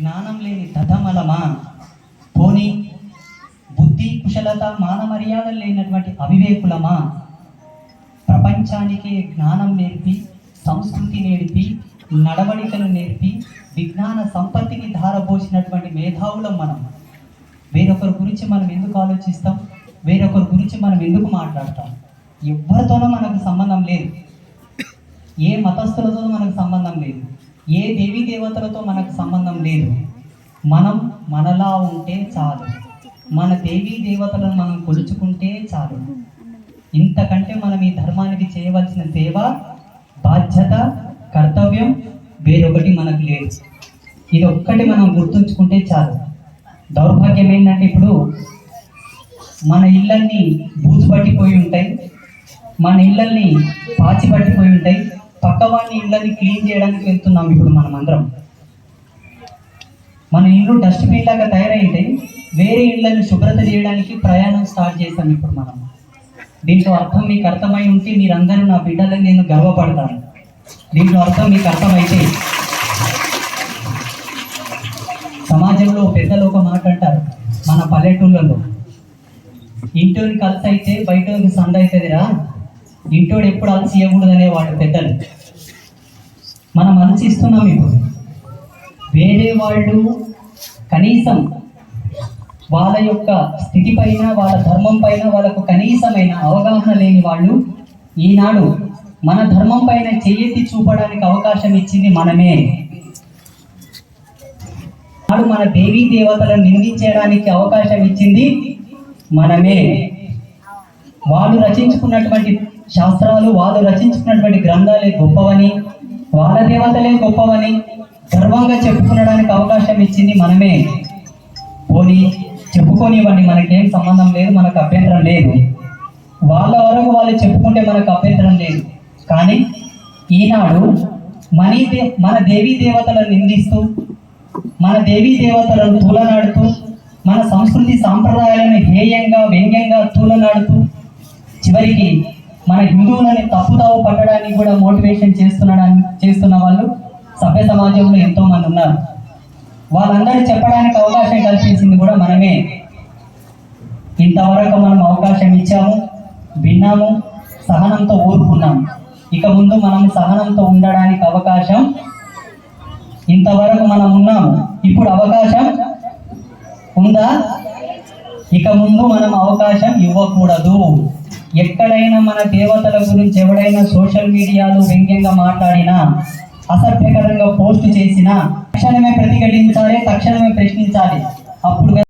జ్ఞానం లేని తథమలమా? పోని బుద్ధి కుశలత మాన మర్యాదలు లేనటువంటి అవివేకులమా? ప్రపంచానికి జ్ఞానం నేర్పి సంస్కృతి నేర్పి నడవడికలు నేర్పి విజ్ఞాన సంపత్తిని ధారపోసినటువంటి మేధావులం మనం. వేరొకరి గురించి మనం ఎందుకు ఆలోచిస్తాం? వేరొకరి గురించి మనం ఎందుకు మాట్లాడతాం? ఎవరితోనో మనకు సంబంధం లేదు. ఏ మతస్థులతో మనకు సంబంధం లేదు. ఏ దేవీ దేవతలతో మనకు సంబంధం లేదు. మనం మనలా ఉంటే చాలు. మన దేవీ దేవతలను మనం కొలుచుకుంటే చాలు. ఇంతకంటే మనం ఈ ధర్మానికి చేయవలసిన సేవ బాధ్యత కర్తవ్యం వేరొకటి మనకు లేదు. ఇది ఒక్కటి మనం గుర్తుంచుకుంటే చాలు. దౌర్భాగ్యం ఏంటంటే ఇప్పుడు మన ఇళ్ళన్నీ బూజు పట్టిపోయి ఉంటాయి. మన ఇళ్ళల్ని పాచి పట్టిపోయి ఉంటాయి. పక్కవాడిని ఇళ్ళని క్లీన్ చేయడానికి వెళ్తున్నాం ఇప్పుడు మనం అందరం. మన ఇల్లు డస్ట్బిన్ లాగా తయారైతే వేరే ఇళ్ళని శుభ్రత చేయడానికి ప్రయాణం స్టార్ట్ చేస్తాం ఇప్పుడు మనం. దీంట్లో అర్థం మీకు అర్థమై ఉంటే మీరందరూ నా బిడ్డలని నేను గర్వపడతాను. దీంట్లో అర్థం మీకు అర్థమైతే సమాజంలో పెద్దలు ఒక మాట అంటారు మన పల్లెటూళ్ళలో. ఇంటోని కలిసి అయితే బయటోనికి సంద అవుతుందిరా. ఇంటోడు ఎప్పుడు అలసి ఇవ్వకూడదు అనేవాడు పెద్దలు. మనం అలసి ఇస్తున్నాం ఇప్పుడు. వేరే వాళ్ళు కనీసం వాళ్ళ యొక్క స్థితి పైన వాళ్ళ ధర్మం పైన వాళ్ళకు కనీసమైన అవగాహన లేని వాళ్ళు ఈనాడు మన ధర్మం పైన చేయెత్తి చూపడానికి అవకాశం ఇచ్చింది మనమే. నాడు మన దేవీ దేవతలను నిందించడానికి అవకాశం ఇచ్చింది మనమే. వాళ్ళు రచించుకున్నటువంటి శాస్త్రాలు వాళ్ళు రచించుకున్నటువంటి గ్రంథాలే గొప్పవని వాళ్ళ దేవతలే గొప్పవని గర్వంగా చెప్పుకునడానికి అవకాశం ఇచ్చింది మనమే. పోనీ చెప్పుకోనివ్వండి మనకేం సంబంధం లేదు మనకు అభ్యంతరం లేదు. వాళ్ళ వరకు వాళ్ళు చెప్పుకుంటే మనకు అభ్యంతరం లేదు. కానీ ఈనాడు మనీ దే మన దేవీ దేవతలను నిందిస్తూ మన దేవీ దేవతలను తూలనాడుతూ మన సంస్కృతి సాంప్రదాయాలను హేయంగా వ్యంగ్యంగా తూలనాడుతూ చివరికి మన హిందువులని తప్పుదావు పట్టడానికి కూడా మోటివేషన్ చేస్తున్నాడని చేస్తున్న వాళ్ళు సభ్య సమాజంలో ఎంతో మంది ఉన్నారు. వాళ్ళందరూ చెప్పడానికి అవకాశం కల్పించింది కూడా మనమే. ఇంతవరకు మనం అవకాశం ఇచ్చాము విన్నాము సహనంతో ఊరుకున్నాము ఇక ముందు మనం సహనంతో ఉండడానికి అవకాశం ఇంతవరకు మనం ఉన్నాము. ఇప్పుడు అవకాశం ఉందా? ఇక ముందు మనం అవకాశం ఇవ్వకూడదు. ఎక్కడైనా మన దేవతల గురించి ఎవడైనా సోషల్ మీడియాలో వ్యంగ్యంగా మాట్లాడినా అసభ్యకరంగా పోస్ట్ చేసినా తక్షణమే ప్రతిఘటించాలి తక్షణమే ప్రశ్నించాలి. అప్పుడు